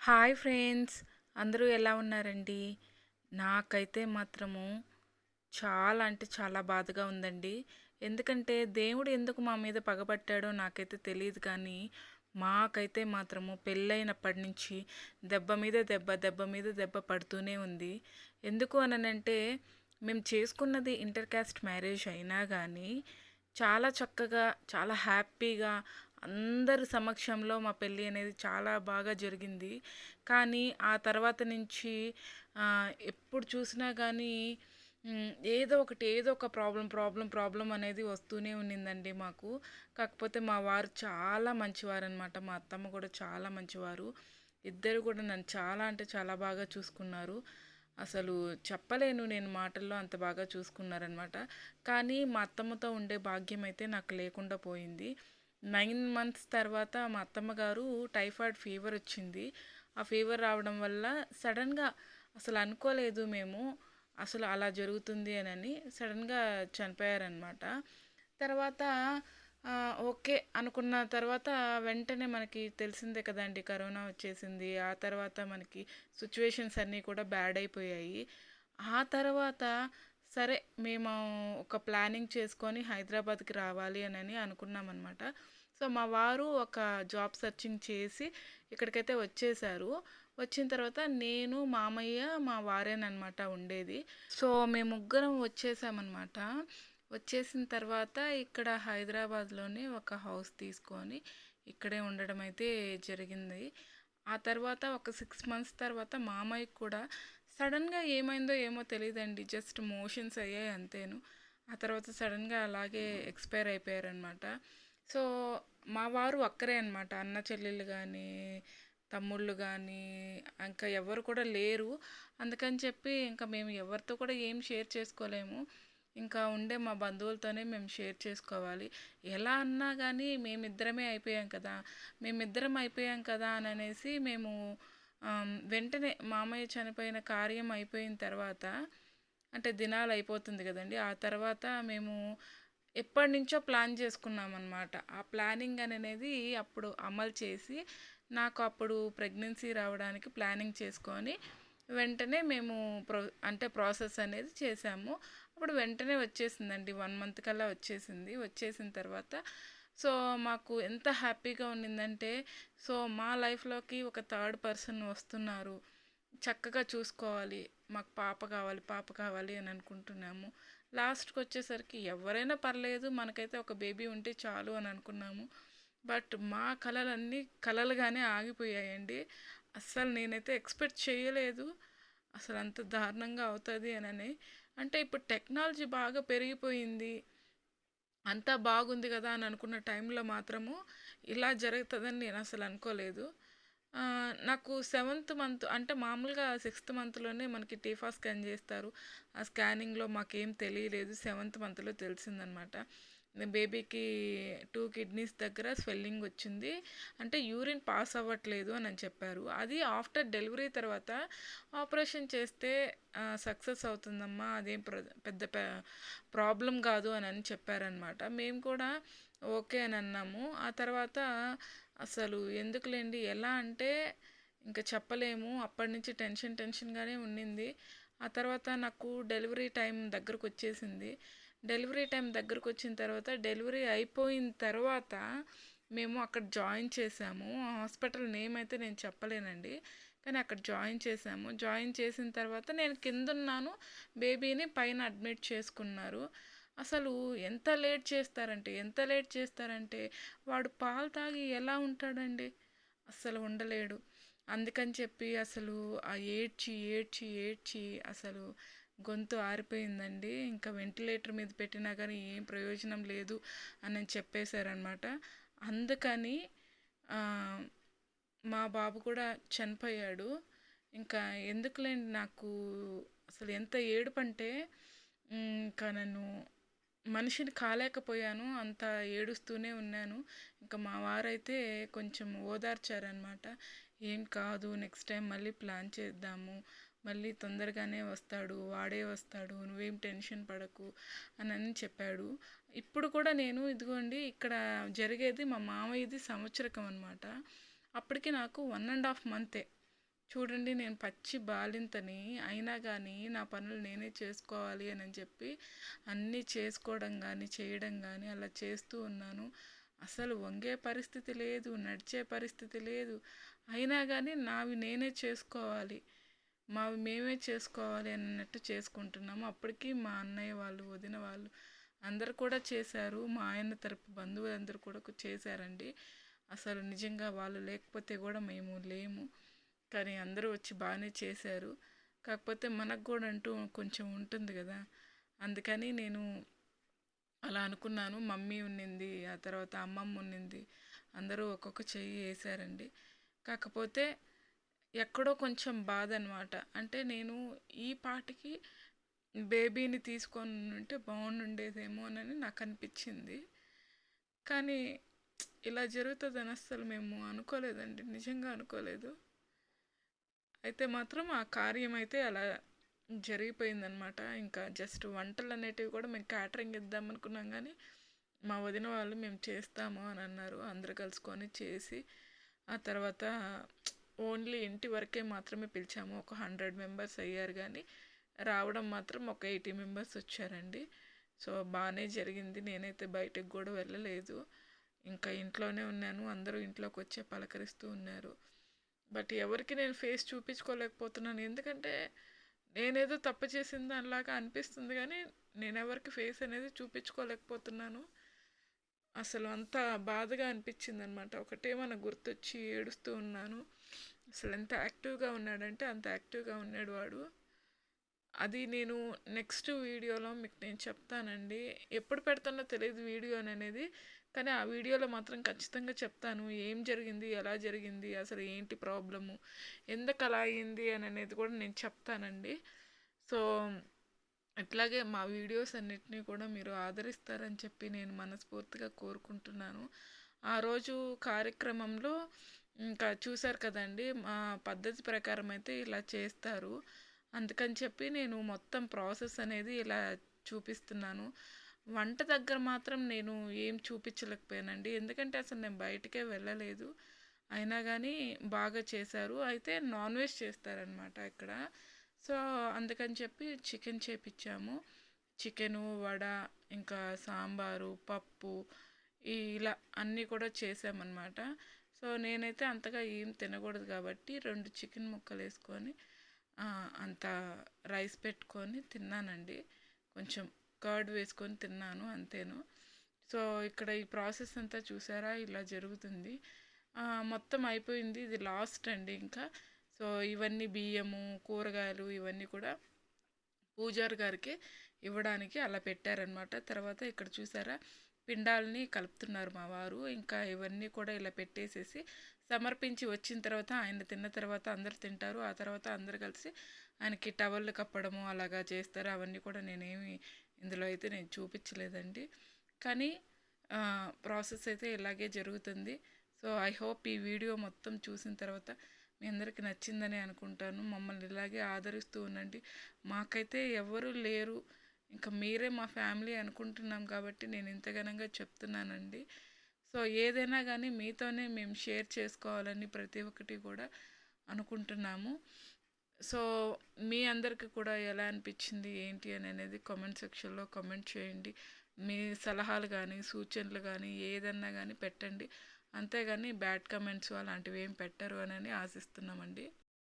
Hi friends! అందరూ ఎలా ఉన్నారండి? నాకైతే మాత్రము చాలా అంటే చాలా బాధగా ఉందండి. ఎందుకంటే దేవుడు ఎందుకు మా మీద పగబట్టాడో నాకైతే తెలియదు కానీ మాకైతే మాత్రము పెళ్ళైనప్పటి నుంచి దెబ్బ మీద దెబ్బ దెబ్బ మీద దెబ్బ పడుతూనే ఉంది. ఎందుకు అనంటే మేము చేసుకున్నది ఇంటర్ క్యాస్ట్ మ్యారేజ్ అయినా కానీ చాలా చక్కగా చాలా హ్యాపీగా అందరి సమక్షంలో మా పెళ్ళి అనేది చాలా బాగా జరిగింది. కానీ ఆ తర్వాత నుంచి ఎప్పుడు చూసినా కానీ ఏదో ఒకటి ఏదో ఒక ప్రాబ్లం ప్రాబ్లం ప్రాబ్లం అనేది వస్తూనే ఉన్నిందండి మాకు. కాకపోతే మా వారు చాలా మంచివారు అనమాట మా అత్తమ్మ కూడా చాలా మంచివారు. ఇద్దరు కూడా నన్ను చాలా అంటే చాలా బాగా చూసుకున్నారు. అసలు చెప్పలేను నేను మాటల్లో అంత బాగా చూసుకున్నారనమాట కానీ మా అత్తమ్మతో ఉండే భాగ్యం అయితే నాకు లేకుండా పోయింది. నైన్ మంత్స్ తర్వాత మా అత్తమ్మ గారు టైఫాయిడ్ ఫీవర్ వచ్చింది. ఆ ఫీవర్ రావడం వల్ల సడన్గా అసలు అనుకోలేదు మేము అసలు అలా జరుగుతుంది అని సడన్గా చనిపోయారనమాట తర్వాత ఓకే అనుకున్న తర్వాత వెంటనే మనకి తెలిసిందే కదండి కరోనా వచ్చేసింది. ఆ తర్వాత మనకి సిచ్యువేషన్స్ అన్నీ కూడా బ్యాడ్ అయిపోయాయి. ఆ తర్వాత సరే మేము ఒక ప్లానింగ్ చేసుకొని హైదరాబాద్కి రావాలి అని అనుకున్నాం అనమాట సో మా వారు ఒక జాబ్ సర్చింగ్ చేసి ఇక్కడికైతే వచ్చేసారు. వచ్చిన తర్వాత నేను మామయ్య మా వారేనమాట ఉండేది. సో మేము ముగ్గురం వచ్చేసామన్నమాట. వచ్చేసిన తర్వాత ఇక్కడ హైదరాబాద్లోనే ఒక హౌస్ తీసుకొని ఇక్కడే ఉండడం అయితే జరిగింది. ఆ తర్వాత ఒక సిక్స్ మంత్స్ తర్వాత మామయ్యకి కూడా సడన్గా ఏమైందో ఏమో తెలియదండి జస్ట్ మోషన్స్ అయ్యాయి అంతేను. ఆ తర్వాత సడన్గా అలాగే ఎక్స్పైర్ అయిపోయారనమాట సో మా వారు ఒక్కరే అనమాట అన్న చెల్లెళ్ళు కానీ తమ్ముళ్ళు కానీ ఇంకా ఎవరు కూడా లేరు. అందుకని చెప్పి ఇంకా మేము ఎవరితో కూడా ఏం షేర్ చేసుకోలేము. ఇంకా ఉండే మా బంధువులతోనే మేము షేర్ చేసుకోవాలి. ఎలా అన్నా కానీ మేమిద్దరమే అయిపోయాం కదా. మేమిద్దరం అయిపోయాం కదా అని అనేసి మేము వెంటనే మామయ్య చనిపోయిన కార్యం అయిపోయిన తర్వాత అంటే దినాలు అయిపోతుంది కదండి. ఆ తర్వాత మేము ఎప్పటి నుంచో ప్లాన్ చేసుకున్నాం అనమాట ఆ ప్లానింగ్ అనేది అప్పుడు అమలు చేసి నాకు అప్పుడు ప్రెగ్నెన్సీ రావడానికి ప్లానింగ్ చేసుకొని వెంటనే మేము ప్రో అంటే ప్రాసెస్ అనేది చేసాము. అప్పుడు వెంటనే వచ్చేసిందండి. వన్ మంత్ కల్లా వచ్చేసింది. వచ్చేసిన తర్వాత సో మాకు ఎంత హ్యాపీగా ఉండిందంటే సో మా లైఫ్లోకి ఒక థర్డ్ పర్సన్ వస్తున్నారు. చక్కగా చూసుకోవాలి. మాకు పాప కావాలి పాప కావాలి అని అనుకుంటున్నాము. లాస్ట్కి వచ్చేసరికి ఎవరైనా పర్లేదు మనకైతే ఒక బేబీ ఉంటే చాలు అని అనుకున్నాము. బట్ మా కళలన్నీ కలలుగానే ఆగిపోయాయండి. అస్సలు నేనైతే ఎక్స్పెక్ట్ చేయలేదు. అసలు అంత దారుణంగా అవుతుంది అని అంటే ఇప్పుడు టెక్నాలజీ బాగా పెరిగిపోయింది. అంతా బాగుంది కదా అని అనుకున్న టైంలో మాత్రము ఇలా జరుగుతుందని నేను అసలు అనుకోలేదు. నాకు సెవెంత్ మంత్ అంటే మామూలుగా సిక్స్త్ మంత్లోనే మనకి టీఫా స్కాన్ చేస్తారు. ఆ స్కానింగ్లో మాకేం తెలియలేదు. సెవెంత్ మంత్లో తెలిసిందనమాట. బేబీకి టూ కిడ్నీస్ దగ్గర స్వెల్లింగ్ వచ్చింది. అంటే యూరిన్ పాస్ అవ్వట్లేదు అని చెప్పారు. అది ఆఫ్టర్ డెలివరీ తర్వాత ఆపరేషన్ చేస్తే సక్సెస్ అవుతుందమ్మా అదేం ప్ర- పెద్ద ప్రాబ్లం కాదు అని అని చెప్పారనమాట మేము కూడా ఓకే అని అన్నాము. ఆ తర్వాత అసలు ఎందుకులేండి ఎలా అంటే ఇంకా చెప్పలేము. అప్పటి నుంచి టెన్షన్ టెన్షన్గానే ఉండింది. ఆ తర్వాత నాకు డెలివరీ టైం దగ్గరకు వచ్చేసింది. డెలివరీ టైం దగ్గరకు వచ్చిన తర్వాత డెలివరీ అయిపోయిన తర్వాత మేము అక్కడ జాయిన్ చేసాము. హాస్పిటల్ నేమ్ అయితే నేను చెప్పలేనండి. కానీ అక్కడ జాయిన్ చేసాము. జాయిన్ చేసిన తర్వాత నేను కింద ఉన్నాను బేబీని పైన అడ్మిట్ చేసుకున్నారు. అసలు ఎంత లేట్ చేస్తారంటే ఎంత లేట్ చేస్తారంటే వాడు పాలు తాగి ఎలా ఉంటాడండి? అస్సలు ఉండలేడు. అందుకని చెప్పి అసలు ఆ ఏడ్చి ఏడ్చి ఏడ్చి అసలు గొంతు ఆరిపోయిందండి. ఇంకా వెంటిలేటర్ మీద పెట్టినా కానీ ఏం ప్రయోజనం లేదు అని చెప్పేశారనమాట అందుకని మా బాబు కూడా చనిపోయాడు. ఇంకా ఎందుకులేండి నాకు అసలు ఎంత ఏడుపంటే ఇంకా నన్ను మనిషిని కాలేకపోయాను అంత ఏడుస్తూనే ఉన్నాను. ఇంకా మా వారైతే కొంచెం ఓదార్చారనమాట ఏం కాదు నెక్స్ట్ టైం మళ్ళీ ప్లాన్ చేద్దాము మళ్ళీ తొందరగానే వస్తాడు వాడే వస్తాడు నువ్వేం టెన్షన్ పడకు అని అని చెప్పాడు. ఇప్పుడు కూడా నేను ఇదిగోండి ఇక్కడ జరిగేది మా మామయ్యది సంవత్సరకం అనమాట అప్పటికి నాకు వన్ అండ్ హాఫ్ మంతే చూడండి నేను పచ్చి బాలింతని అయినా కానీ నా పనులు నేనే చేసుకోవాలి అని చెప్పి అన్నీ చేసుకోవడం కానీ చేయడం కానీ అలా చేస్తూ ఉన్నాను. అసలు వంగే పరిస్థితి లేదు నడిచే పరిస్థితి లేదు. అయినా కానీ నావి నేనే చేసుకోవాలి. మావి మేమే చేసుకోవాలి అన్నట్టు చేసుకుంటున్నాము. అప్పటికి మా అన్నయ్య వాళ్ళు వదిన వాళ్ళు అందరు కూడా చేశారు. మా ఆయన తరపు బంధువులందరూ కూడా చేశారండి. అసలు నిజంగా వాళ్ళు లేకపోతే కూడా మేము లేము. కానీ అందరూ వచ్చి బాగానే చేశారు. కాకపోతే మనకు కూడా అంటూ కొంచెం ఉంటుంది కదా. అందుకని నేను అలా అనుకున్నాను. మమ్మీ ఉన్నింది ఆ తర్వాత అమ్మమ్మ ఉన్నింది. అందరూ ఒక్కొక్క చెయ్యి వేసారండి కాకపోతే ఎక్కడో కొంచెం బాధ అనమాట అంటే నేను ఈ పాటికి బేబీని తీసుకొని ఉంటే బాగుండేదేమోనని నాకు అనిపించింది కానీ ఇలా జరుగుతుందని అస్సలు మేము అనుకోలేదండి. నిజంగా అనుకోలేదు. అయితే మాత్రం ఆ కార్యం అయితే అలా జరిగిపోయిందనమాట. ఇంకా జస్ట్ వంటలు అనేటివి కూడా మేము క్యాటరింగ్ ఇద్దాం అనుకున్నాం కానీ మా వదిన వాళ్ళు మేము చేస్తాము అని అన్నారు అందరు కలుసుకొని చేసి ఆ తర్వాత ఓన్లీ ఇంటి వరకే మాత్రమే పిలిచాము. ఒక హండ్రెడ్ మెంబర్స్ అయ్యారు కానీ రావడం మాత్రం ఒక ఎయిటీ మెంబర్స్ వచ్చారండి. సో బాగానే జరిగింది. నేనైతే బయటకు కూడా వెళ్ళలేదు. ఇంకా ఇంట్లోనే ఉన్నాను. అందరూ ఇంట్లోకి వచ్చే పలకరిస్తూ ఉన్నారు. బట్ ఎవరికి నేను ఫేస్ చూపించుకోలేకపోతున్నాను. ఎందుకంటే నేనేదో తప్పు చేసిన దానిలాగా అనిపిస్తుంది కానీ నేను ఎవరికి ఫేస్ అనేది చూపించుకోలేకపోతున్నాను. అసలు అంత బాధగా అనిపించింది అనమాట ఒకటే మన గుర్తొచ్చి ఏడుస్తూ ఉన్నాను. అసలు ఎంత యాక్టివ్గా ఉన్నాడంటే అంత యాక్టివ్గా ఉన్నాడు వాడు. అది నేను నెక్స్ట్ వీడియోలో మీకు నేను చెప్తానండి. ఎప్పుడు పెడతానో తెలియదు వీడియో అనేది కానీ ఆ వీడియోలో మాత్రం ఖచ్చితంగా చెప్తాను. ఏం జరిగింది ఎలా జరిగింది అసలు ఏంటి ప్రాబ్లము ఎందుకు అలా అయింది అని అనేది కూడా నేను చెప్తానండి. సో అట్లాగే మా వీడియోస్ అన్నిటినీ కూడా మీరు ఆదరిస్తారని చెప్పి నేను మనస్ఫూర్తిగా కోరుకుంటున్నాను. ఆ రోజు కార్యక్రమంలో ఇంకా చూశారు కదండి మా పద్ధతి ప్రకారం అయితే ఇలా చేస్తారు. అందుకని చెప్పి నేను మొత్తం ప్రాసెస్ అనేది ఇలా చూపిస్తున్నాను. వంట దగ్గర మాత్రం నేను ఏం చూపించలేకపోయానండి. ఎందుకంటే అసలు నేను బయటకే వెళ్ళలేదు. అయినా కానీ బాగా చేశారు. అయితే నాన్ వెజ్ చేస్తారనమాట ఇక్కడ. సో అందుకని చెప్పి చికెన్ చేపించాము చికెను వడ ఇంకా సాంబారు పప్పు ఇలా అన్నీ కూడా చేసామన్నమాట. సో నేనైతే అంతగా ఏం తినకూడదు కాబట్టి రెండు చికెన్ ముక్కలు వేసుకొని అంత రైస్ పెట్టుకొని తిన్నానండి. కొంచెం కర్డ్ వేసుకొని తిన్నాను అంతేను. సో ఇక్కడ ఈ ప్రాసెస్ అంతా చూసారా? ఇలా జరుగుతుంది. మొత్తం అయిపోయింది. ఇది లాస్ట్ అండి ఇంకా. సో ఇవన్నీ బియ్యము కూరగాయలు ఇవన్నీ కూడా పూజారి గారికి ఇవ్వడానికి అలా పెట్టారనమాట తర్వాత ఇక్కడ చూసారా? పిండాలని కలుపుతున్నారు మా వారు. ఇంకా ఇవన్నీ కూడా ఇలా పెట్టేసేసి సమర్పించి వచ్చిన తర్వాత ఆయన తిన్న తర్వాత అందరు తింటారు. ఆ తర్వాత అందరు కలిసి ఆయనకి టవల్లు కప్పడము అలాగా చేస్తారు. అవన్నీ కూడా నేనేమి ఇందులో అయితే నేను చూపించలేదండి. కానీ ప్రాసెస్ అయితే ఇలాగే జరుగుతుంది. సో ఐ హోప్ ఈ వీడియో మొత్తం చూసిన తర్వాత మీ అందరికీ నచ్చిందని అనుకుంటాను. మమ్మల్ని ఇలాగే ఆదరిస్తూ ఉండండి. మాకైతే ఎవరు లేరు. ఇంకా మీరే మా ఫ్యామిలీ అనుకుంటున్నాం కాబట్టి నేను ఇంతగానంగా చెప్తున్నానండి. సో ఏదైనా కానీ మీతోనే మేము షేర్ చేసుకోవాలని ప్రతి ఒక్కటి కూడా అనుకుంటున్నాము. సో మీ అందరికి కూడా ఎలా అనిపించింది ఏంటి అని అనేది కామెంట్ సెక్షన్లో కామెంట్ చేయండి. మీ సలహాలు కానీ సూచనలు కానీ ఏదన్నా కానీ పెట్టండి. అంతేగాని బ్యాడ్ కమెంట్స్ అలాంటివి ఏం పెట్టరు అని ఆశిస్తున్నామండి.